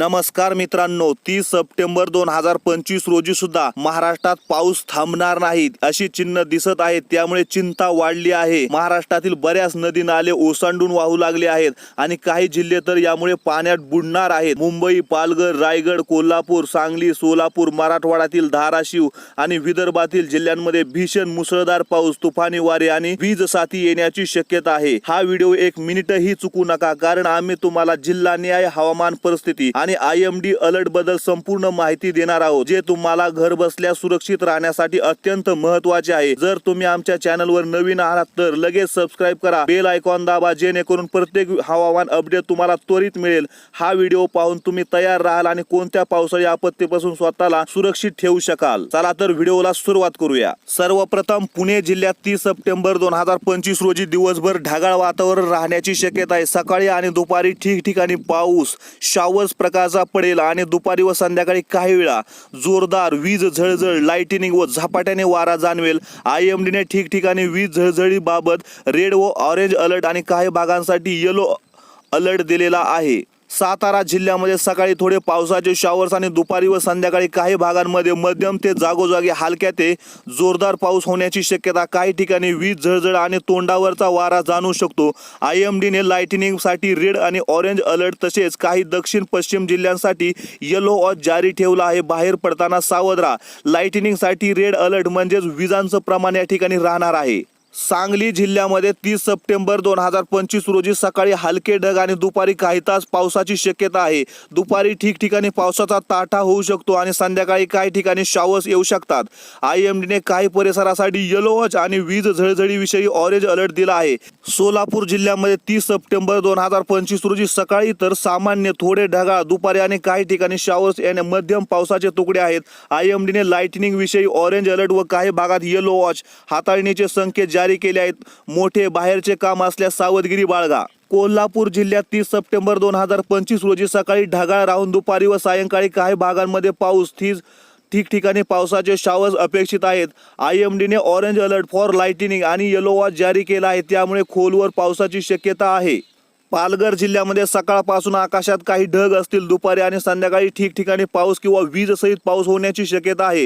नमस्कार मित्रांनो तीस सप्टेंबर दोन हजार पंचवीस रोजी सुद्धा महाराष्ट्रात पाऊस थांबणार नाही अशी चिन्ह दिसत आहेत त्यामुळे चिंता वाढली आहे. महाराष्ट्रातील बऱ्याच नदी नाले ओसांडून वाहू लागले आहेत आणि काही जिल्हे तर यामुळे पाण्यात बुडणार आहेत. मुंबई पालघर रायगड कोल्हापूर सांगली सोलापूर मराठवाड्यातील धाराशिव आणि विदर्भातील जिल्ह्यांमध्ये भीषण मुसळधार पाऊस तुफानी वारे आणि वीज साथी येण्याची शक्यता आहे. हा व्हिडिओ एक मिनिटही चुकू नका कारण आम्ही तुम्हाला जिल्हा न्याय हवामान परिस्थिती आणि आय एम डी अलर्टबद्दल संपूर्ण माहिती देणार आहोत. जे तुम्हाला घर बसल्या सुरक्षित राहण्यासाठी अत्यंत महत्त्वाचे आहे. जर तुम्ही आमच्या चॅनलवर नवीन आहात तर लगेच सबस्क्राईब करा. बेल आयकॉन दाबा जेणेकरून प्रत्येक हवामान अपडेट तुम्हाला त्वरित मिळेल. हा व्हिडिओ पाहून तुम्ही तयार राहाल आणि कोणत्या पावसाळी आपत्तीपासून स्वतःला सुरक्षित ठेवू शकाल. चला तर व्हिडिओला सुरुवात करूया. सर्वप्रथम पुणे जिल्ह्यात तीस सप्टेंबर दोन हजार पंचवीस रोजी दिवसभर ढगाळ वातावरण राहण्याची शक्यता आहे. सकाळी आणि दुपारी ठिकठिकाणी पाऊस शावर्स गाजा पडेल आणि दुपारी व संध्याकाळी काही वेळा जोरदार वीज झळझळ लाईटिनिंग व झपाट्याने वारा जाणवेल. आय एम डीने ठिकठिकाणी वीज झळझळी बाबत रेड व ऑरेंज अलर्ट आणि काही भागांसाठी येलो अलर्ट दिलेला आहे. सातारा जिल्ह्यामध्ये सकाळी थोडे पावसाचे शॉवर्स आणि दुपारी व संध्याकाळी काही भागांमध्ये मध्यम ते जागोजागी हलक्या ते जोरदार पाऊस होण्याची शक्यता काही ठिकाणी वीज झळझळ आणि तोंडावरचा वारा जाणू शकतो. आय एम डीने लाइटनिंगसाठी रेड आणि ऑरेंज अलर्ट तसेच काही दक्षिण पश्चिम जिल्ह्यांसाठी येलो वॉच जारी ठेवला आहे. बाहेर पडताना सावध राहा. रेड अलर्ट म्हणजेच विजांचं प्रमाण या ठिकाणी राहणार आहे. सांगली जिल्ह्यामध्ये तीस सप्टेंबर दोन हजार पंचवीस रोजी सकाळी हलके ढग आणि दुपारी काही तास पावसाची शक्यता आहे. दुपारी ठिकठिकाणी पावसाचा ताठा होऊ शकतो आणि संध्याकाळी काही ठिकाणी शावर्स येऊ शकतात. आय एम डीने काही परिसरासाठी येलो वॉच आणि वीज झळझळीविषयी ऑरेंज अलर्ट दिला आहे. सोलापूर जिल्ह्यामध्ये तीस सप्टेंबर दोन हजार पंचवीस रोजी सकाळी तर सामान्य थोडे ढगाळ दुपारी आणि काही ठिकाणी शॉवर्स याने मध्यम पावसाचे तुकडे आहेत. आय एम डीने लाइटनिंग विषयी ऑरेंज अलर्ट व काही भागात येलो वॉच हाताळणीचे संकेत जारी केले आहेत. मोठे बाहेरचे काम असल्यास सावधगिरी बाळगा. कोल्हापूर जिल्ह्यात तीस सप्टेंबर दोन हजार पंचवीस रोजी सकाळी ढगाळ राहून दुपारी व सायंकाळी काही भागांमध्ये पाऊस. थीज ठिकठिकाणी पावसाचे शावर्स अपेक्षित आहेत. आय एम डीने ऑरेंज अलर्ट फॉर लाइटनिंग आणि येलो वॉच जारी केला आहे. त्यामुळे खोलवर पावसाची शक्यता आहे. पालघर जिल्ह्यामध्ये सकाळपासून आकाशात काही ढग असतील दुपारी आणि संध्याकाळी ठिकठिकाणी पाऊस किंवा वीजसहित पाऊस होण्याची शक्यता आहे.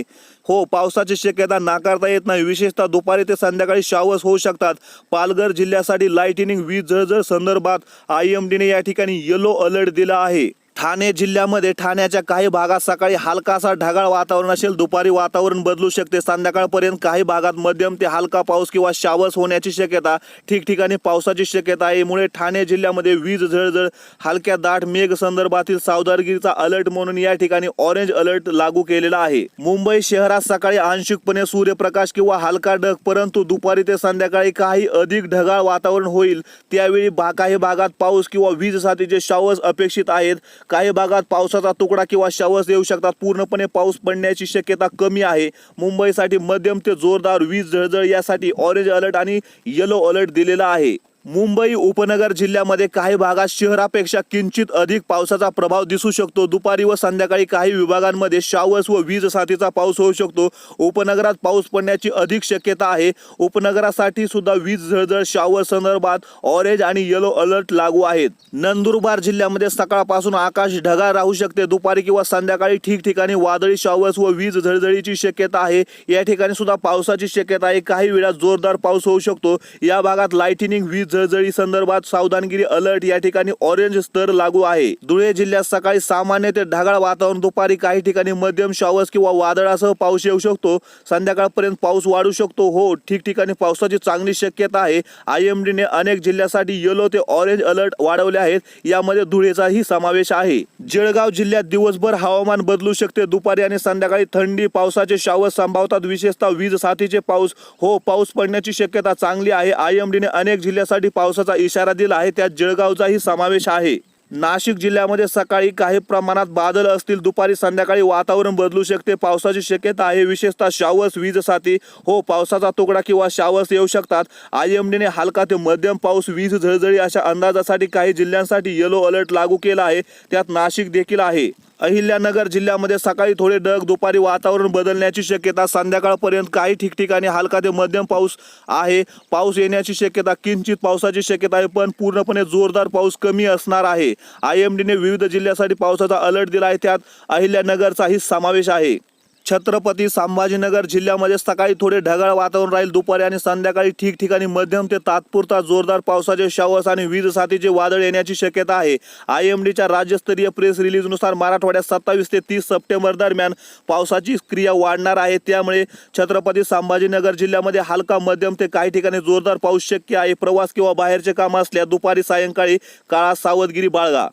हो पावसाची शक्यता नाकारता येत नाही. विशेषतः दुपारी ते संध्याकाळी शावर्स होऊ शकतात. पालघर जिल्ह्यासाठी लाइटिनिंग वीज जळजळ संदर्भात आय एम डीने या ठिकाणी येलो अलर्ट दिला आहे. ठाणे जिल्ह्यामध्ये ठाण्याच्या काही भागात सकाळी हलकासा ढगाळ वातावरण असेल दुपारी वातावरण बदलू शकते. संध्याकाळपर्यंत काही भागात मध्यम ते हलका पाऊस किंवा शावस होण्याची शक्यता ठिकठिकाणी पावसाची शक्यता आहे. यामुळे ठाणे जिल्ह्यामध्ये वीज झळझळ हलक्या दाट मेघ संदर्भातील सावधानगिरीचा अलर्ट म्हणून या ठिकाणी ऑरेंज अलर्ट लागू केलेला आहे. मुंबई शहरात सकाळी आंशिकपणे सूर्यप्रकाश किंवा हलका ढग परंतु दुपारी ते संध्याकाळी काही अधिक ढगाळ वातावरण होईल. त्यावेळी काही भागात पाऊस किंवा वीज साथीचे शावस अपेक्षित आहेत. काही भागात पावसाचा तुकडा किंवा शवस येऊ शकतात. पूर्णपणे पाऊस पडण्याची शक्यता कमी आहे. मुंबईसाठी मध्यम ते जोरदार वीज झळझळ यासाठी ऑरेंज अलर्ट आणि येलो अलर्ट दिलेला आहे. मुंबई उपनगर जिल्ह्यामध्ये काही भागात शहरापेक्षा किंचित अधिक पावसाचा प्रभाव दिसू शकतो. दुपारी व संध्याकाळी काही विभागांमध्ये शावर्स व वीज साथीचा पाऊस होऊ शकतो. उपनगरात पाऊस पडण्याची अधिक शक्यता आहे. उपनगरासाठी सुद्धा वीज झळझळ शावर संदर्भात ऑरेंज आणि येलो अलर्ट लागू आहेत. नंदुरबार जिल्ह्यामध्ये सकाळपासून आकाश ढगाळ राहू शकते. दुपारी किंवा संध्याकाळी ठिकठिकाणी वादळी शावर्स व वीज झळझळीची शक्यता आहे. या ठिकाणी सुद्धा पावसाची शक्यता आहे. काही वेळा जोरदार पाऊस होऊ शकतो. या भागात लाइटिनिंग वीज जळजळी संदर्भात सावधानगिरी अलर्ट. या ठिकाणी ऑरेंज स्तर लागू आहे. धुळे जिल्ह्यात सकाळी सामान्य ते ढगाळ वातावरण. दुपारी काही ठिकाणी मध्यम शावर्स किंवा वादळासह पाऊस येऊ शकतो. संध्याकाळपर्यंत पाऊस वाढू शकतो. हो ठिकठिकाणी पावसाची चांगली शक्यता आहे. आय एम डीने अनेक जिल्ह्यासाठी येलो ते ऑरेंज अलर्ट वाढवले आहेत. यामध्ये धुळेचाही समावेश आहे. जळगाव जिल्ह्यात दिवसभर हवामान बदलू शकते. दुपारी आणि संध्याकाळी थंडी पावसाचे शावर्स संभावतात. विशेषतः वीज साथीचे पाऊस. हो पाऊस पडण्याची शक्यता चांगली आहे. आय एम डीने अनेक जिल्ह्यासाठी पावसाचा इशारा दिला आहे. त्यात जळगावचाही समावेश आहे. नाशिक जिल्ह्यामध्ये सकाळी काही प्रमाणात बादल असतील. दुपारी संध्याकाळी वातावरण बदलू शकते. पावसाची शक्यता आहे. विशेषतः शावर्स वीजसाठी हो पावसाचा तुकडा किंवा शावर्स येऊ शकतात. आय एम डीने हलका ते मध्यम पाऊस वीज झळझळी अशा अंदाजासाठी काही जिल्ह्यांसाठी येलो अलर्ट लागू केला आहे. त्यात नाशिक देखील आहे. अहिल्यानगर जिल्ह्यामध्ये सकाळी थोडे ढग दुपारी वातावरण बदलण्याची शक्यता संध्याकाळपर्यंत काही ठिकठिकाणी हलका ते मध्यम पाऊस आहे. पाऊस येण्याची शक्यता किंचित पावसाची शक्यता आहे पण पूर्णपणे जोरदार पाऊस कमी असणार आहे. आय एम डीने विविध जिल्ह्यासाठी पावसाचा अलर्ट दिला आहे त्यात अहिल्यानगरचाही समावेश आहे. छत्रपती संभाजीनगर जिल्ह्यामध्ये सकाळी थोडे ढगाळ वातावरण राहील. दुपारी आणि संध्याकाळी ठिकठिकाणी मध्यम ते तात्पुरता जोरदार पावसाचे शावर्स आणि वीज साथीचे वादळ येण्याची शक्यता आहे. आय एम डीच्या राज्यस्तरीय प्रेस रिलीजनुसार मराठवाड्यात सत्तावीस ते तीस सप्टेंबर दरम्यान पावसाची क्रिया वाढणार आहे. त्यामुळे छत्रपती संभाजीनगर जिल्ह्यामध्ये हलका मध्यम ते काही ठिकाणी जोरदार पाऊस शक्य आहे. प्रवास किंवा बाहेरचे काम असल्यास दुपारी सायंकाळी काळा सावधगिरी बाळगा.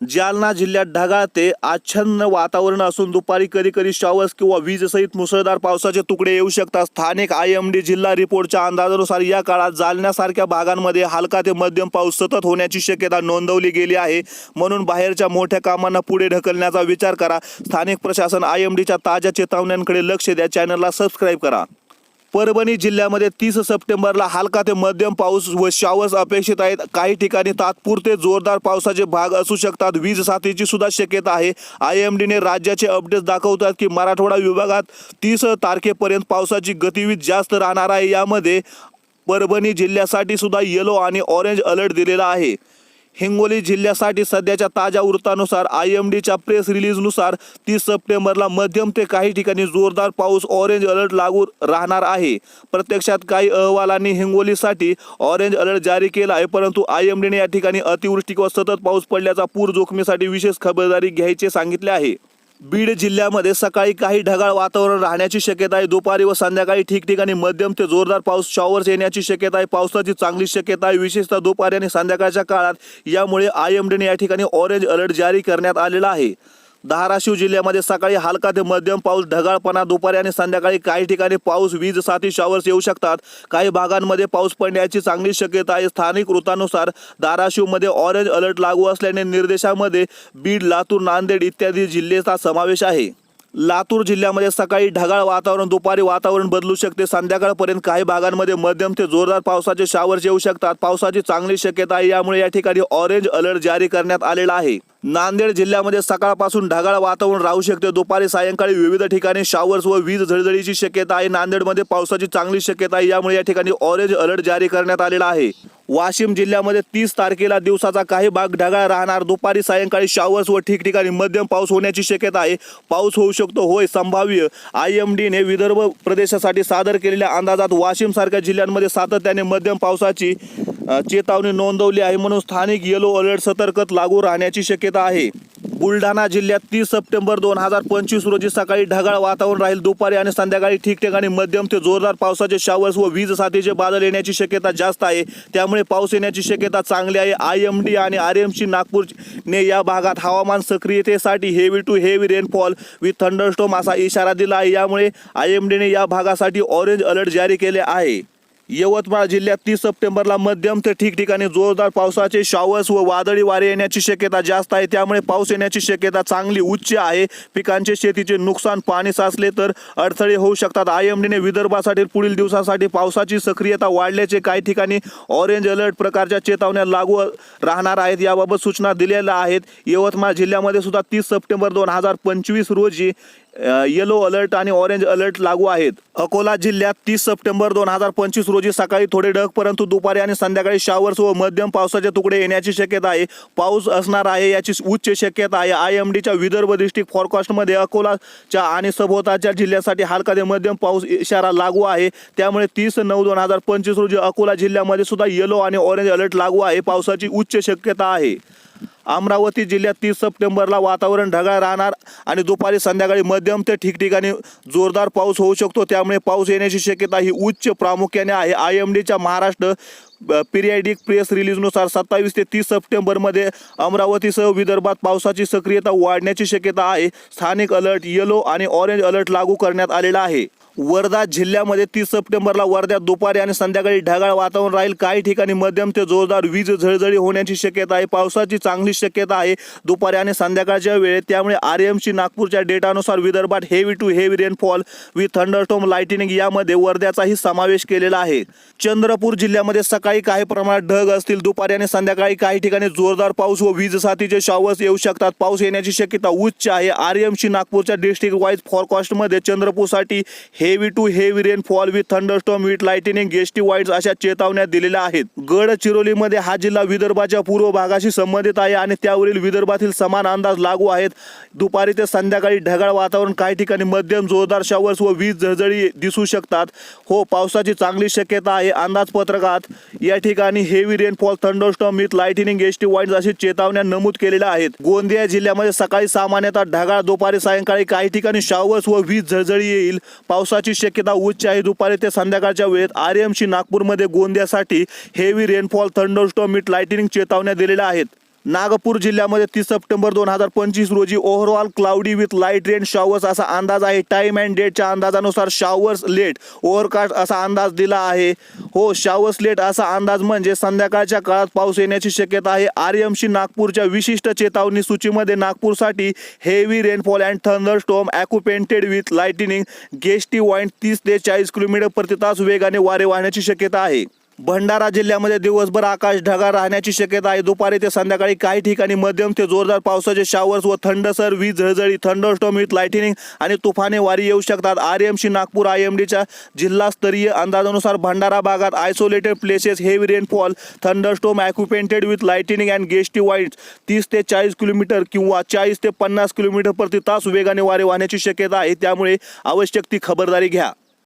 जालना जिल्ह्यात ढगाळ ते आच्छन्न वातावरण असून दुपारी कधी कधी शॉवर्स किंवा वीजसहित मुसळधार पावसाचे तुकडे येऊ शकतात. स्थानिक आय एम डी जिल्हा रिपोर्टच्या अंदाजानुसार या काळात जालन्यासारख्या भागांमध्ये हलका ते मध्यम पाऊस सतत होण्याची शक्यता नोंदवली गेली आहे. म्हणून बाहेरच्या मोठ्या कामांना पुढे ढकलण्याचा विचार करा. स्थानिक प्रशासन आय एम डीच्या ताज्या चेतावण्यांकडे लक्ष द्या. चॅनलला सबस्क्राईब करा. परभणी जिल्ह्यामध्ये तीस सप्टेंबरला हलका ते मध्यम पाऊस व शावर्स अपेक्षित आहेत. काही ठिकाणी तात्पुरते जोरदार पावसाचे भाग असू शकतात. वीज साथीची सुद्धा शक्यता आहे. आय एम डीने राज्याचे अपडेट्स दाखवतात की मराठवाडा विभागात तीस तारखेपर्यंत पावसाची गतिविधी जास्त राहणार आहे. यामध्ये परभणी जिल्ह्यासाठी सुद्धा येलो आणि ऑरेंज अलर्ट दिलेला आहे. हिंगोली जिल्ह्यासाठी सध्याच्या ताज्या वृत्तानुसार आय एम डीच्या प्रेस रिलीजनुसार तीस सप्टेंबरला मध्यम ते काही ठिकाणी जोरदार पाऊस ऑरेंज अलर्ट लागू राहणार आहे. प्रत्यक्षात काही अहवालांनी हिंगोलीसाठी ऑरेंज अलर्ट जारी केला आहे परंतु आय एम डीने या ठिकाणी अतिवृष्टी किंवा सतत पाऊस पडल्याचा पूर जोखमीसाठी विशेष खबरदारी घ्यायचे सांगितले आहे. बीड जिल्ह्यामध्ये सकाळी काही ढगाळ वातावरण राहण्याची शक्यता आहे. दुपारी व संध्याकाळी ठिकठिकाणी मध्यम ते जोरदार पाऊस शॉवर्स येण्याची शक्यता आहे. पावसाची चांगली शक्यता आहे. विशेषतः दुपारी आणि संध्याकाळच्या काळात यामुळे आय एम डीने या ठिकाणी ऑरेंज अलर्ट जारी करण्यात आलेला आहे. धाराशिव जिल्ह्यामध्ये सकाळी हलका ते मध्यम पाऊस ढगाळपणा दुपारी आणि संध्याकाळी काही ठिकाणी पाऊस वीज साथी शॉवर्स येऊ शकतात. काही भागांमध्ये पाऊस पडण्याची चांगली शक्यता आहे. स्थानिक वृत्तानुसार धाराशिवमध्ये ऑरेंज अलर्ट लागू असल्याने निर्देशामध्ये बीड लातूर नांदेड इत्यादी जिल्ह्याचा समावेश आहे. लातूर जिल्ह्यामध्ये सकाळी ढगाळ वातावरण दुपारी वातावरण बदलू शकते. संध्याकाळपर्यंत काही भागांमध्ये मध्यम ते जोरदार पावसाचे शावर्स येऊ शकतात. पावसाची चांगली शक्यता आहे. यामुळे या ठिकाणी ऑरेंज अलर्ट जारी करण्यात आलेला आहे. नांदेड जिल्ह्यामध्ये सकाळपासून ढगाळ वातावरण राहू शकते. दुपारी सायंकाळी विविध ठिकाणी शावर्स व वीज झळझळीची शक्यता आहे. नांदेडमध्ये पावसाची चांगली शक्यता आहे. यामुळे या ठिकाणी ऑरेंज अलर्ट जारी करण्यात आलेला आहे. वाशिम जिल्ह्यामध्ये तीस तारखेला दिवसाचा काही भाग ढगाळ राहणार. दुपारी सायंकाळी शावर्स व ठिकठिकाणी मध्यम पाऊस होण्याची शक्यता आहे. पाऊस होऊ शकतो होय संभाव्य. आय एम डीने विदर्भ प्रदेशासाठी सादर केलेल्या अंदाजात वाशिमसारख्या जिल्ह्यांमध्ये सातत्याने मध्यम पावसाची चेतावणी नोंदवली आहे म्हणून स्थानिक येलो अलर्ट सतर्कत लागू राहण्याची शक्यता आहे. बुलढाणा जिल्ह्यात तीस सप्टेंबर दोन हजार पंचवीस रोजी सकाळी ढगाळ वातावरण राहील. दुपारी आणि संध्याकाळी ठिकठिकाणी मध्यम ते जोरदार पावसाचे शावर्स व वीज साथीचे बादल येण्याची शक्यता जास्त आहे. त्यामुळे पाऊस येण्याची शक्यता चांगली आहे. आय एम डी आणि आर एम सी नागपूरने या भागात हवामान सक्रियतेसाठी heavy to heavy rainfall with thunderstorm असा इशारा दिला आहे. यामुळे आय एम डीने या भागासाठी ऑरेंज अलर्ट जारी केले आहे. यवतमाळ जिल्ह्यात तीस सप्टेंबरला मध्यम ते ठिकठिकाणी जोरदार पावसाचे शॉवर्स व वादळी वारे येण्याची शक्यता जास्त आहे. त्यामुळे पाऊस येण्याची शक्यता चांगली उच्च आहे. पिकांचे शेतीचे नुकसान पाणी साचले तर अडथळे होऊ शकतात. आय एम डीने विदर्भासाठी पुढील दिवसासाठी पावसाची सक्रियता वाढल्याचे काही ठिकाणी ऑरेंज अलर्ट प्रकारच्या चेतावण्या लागू राहणार आहेत. याबाबत सूचना दिलेल्या आहेत. यवतमाळ जिल्ह्यामध्ये सुद्धा तीस सप्टेंबर दोन हजार पंचवीस रोजी येलो अलर्ट आणि ऑरेंज अलर्ट लागू आहेत. अकोला जिल्ह्यात तीस सप्टेंबर दोन हजार पंचवीस रोजी सकाळी थोडे ढग परंतु दुपारी आणि संध्याकाळी शावर्स व मध्यम पावसाचे तुकडे येण्याची शक्यता आहे. पाऊस असणार आहे याची उच्च शक्यता आहे. आय एम डीच्या विदर्भ डिस्ट्रिक्ट फॉरकास्टमध्ये अकोलाच्या आणि सभोवताच्या जिल्ह्यासाठी हलका ते मध्यम पाऊस इशारा लागू आहे. त्यामुळे तीस नऊ दोन हजार पंचवीस रोजी अकोला जिल्ह्यामध्ये सुद्धा येलो आणि ऑरेंज अलर्ट लागू आहे. पावसाची उच्च शक्यता आहे. अमरावती जिल्ह्यात तीस सप्टेंबरला वातावरण ढगाळ राहणार आणि दुपारी संध्याकाळी मध्यम ते ठिकठिकाणी जोरदार पाऊस होऊ शकतो. त्यामुळे पाऊस येण्याची शक्यता ही उच्च प्रामुख्याने आहे. आय एम डीच्या महाराष्ट्र पिरियाडिक प्रेस रिलीजनुसार सत्तावीस ते तीस सप्टेंबरमध्ये अमरावतीसह विदर्भात पावसाची सक्रियता वाढण्याची शक्यता आहे. स्थानिक अलर्ट येलो आणि ऑरेंज अलर्ट लागू करण्यात आलेला आहे. वर्धा जिल्ह्यामध्ये तीस सप्टेंबरला वर्ध्यात दुपारी आणि संध्याकाळी ढगाळ वातावरण राहील. काही ठिकाणी मध्यम ते जोरदार वीज झळझळी होण्याची शक्यता आहे. पावसाची चांगली शक्यता आहे. दुपारी आणि संध्याकाळच्या वेळेत त्यामुळे आर एम सी नागपूरच्या डेटानुसार विदर्भात heavy to heavy rainfall with thunderstorm lightning यामध्ये वर्ध्याचाही समावेश केलेला आहे. चंद्रपूर जिल्ह्यामध्ये सकाळी काही प्रमाणात ढग असतील. दुपारी आणि संध्याकाळी काही ठिकाणी जोरदार पाऊस व वीज साथीचे शॉवर्स येऊ शकतात. पाऊस येण्याची शक्यता उच्च आहे. आर एम सी नागपूरच्या डिस्ट्रिक्ट वाईज फॉरकास्टमध्ये चंद्रपूरसाठी heavy to heavy rainfall with thunderstorm with lightning gusty wind अशा चेतावण्या दिलेल्या आहेत. गडचिरोलीमध्ये हा जिल्हा विदर्भाच्या पूर्व भागाशी संबंधित आहे आणि त्यावरील विदर्भातील समान अंदाज लागू आहेत. दुपारी ते संध्याकाळी ढगाळ वातावरण काही ठिकाणी मध्यम जोरदार शॉवर्स व वीज झळझळी दिसू शकतात. हो पावसाची चांगली शक्यता आहे अंदाजपत्रकात. या ठिकाणी heavy rainfall thunderstorm with lightning S wind अशी चेतावण्या नमूद केलेल्या आहेत. गोंदिया जिल्ह्यामध्ये सकाळी सामान्यतः ढगाळ दुपारी सायंकाळी काही ठिकाणी शॉवर्स व वीज झळझळी येईल. पावसाची शक्यता उच्च आहे. दुपारी ते संध्याकाळच्या वेळेत आर एम सी नागपूरमध्ये गोंदियासाठी heavy rainfall thunderstorm with lightning चेतावण्या दिलेल्या आहेत. नागपूर जिल्ह्यामध्ये तीस सप्टेंबर दोन हजार पंचवीस रोजी overall cloudy with light rain showers असा अंदाज आहे. टाईम अँड डेटच्या अंदाजानुसार शॉवर्स लेट ओव्हरकास्ट असा अंदाज दिला आहे. हो शॉवर्स लेट असा अंदाज म्हणजे संध्याकाळच्या काळात पाऊस येण्याची शक्यता आहे. आर एम सी नागपूरच्या विशिष्ट चेतावणी सूचीमध्ये नागपूरसाठी heavy rainfall and thunderstorm accompanied with lightning gusty wind तीस ते चाळीस किलोमीटर प्रति तास वेगाने वारे वाहण्याची शक्यता आहे. भंडारा जिल्ह्यामध्ये दिवसभर आकाश ढगाळ राहण्याची शक्यता आहे. दुपारी ते संध्याकाळी काही ठिकाणी मध्यम ते जोरदार पावसाचे शावर्स व थंडसर वीज झळझळी थंडरस्टॉम विथ लाइटिनिंग आणि तुफाने वारी येऊ शकतात. R M C Nagpur I M डीच्या जिल्हास्तरीय अंदाजानुसार भंडारा भागात isolated places heavy rainfall thunderstorm accompanied with lightning and gusty wind तीस ते चाळीस किलोमीटर किंवा चाळीस ते पन्नास किलोमीटर प्रति तास वेगाने वारे वाहण्याची शक्यता आहे. त्यामुळे आवश्यक ती खबरदारी घ्या.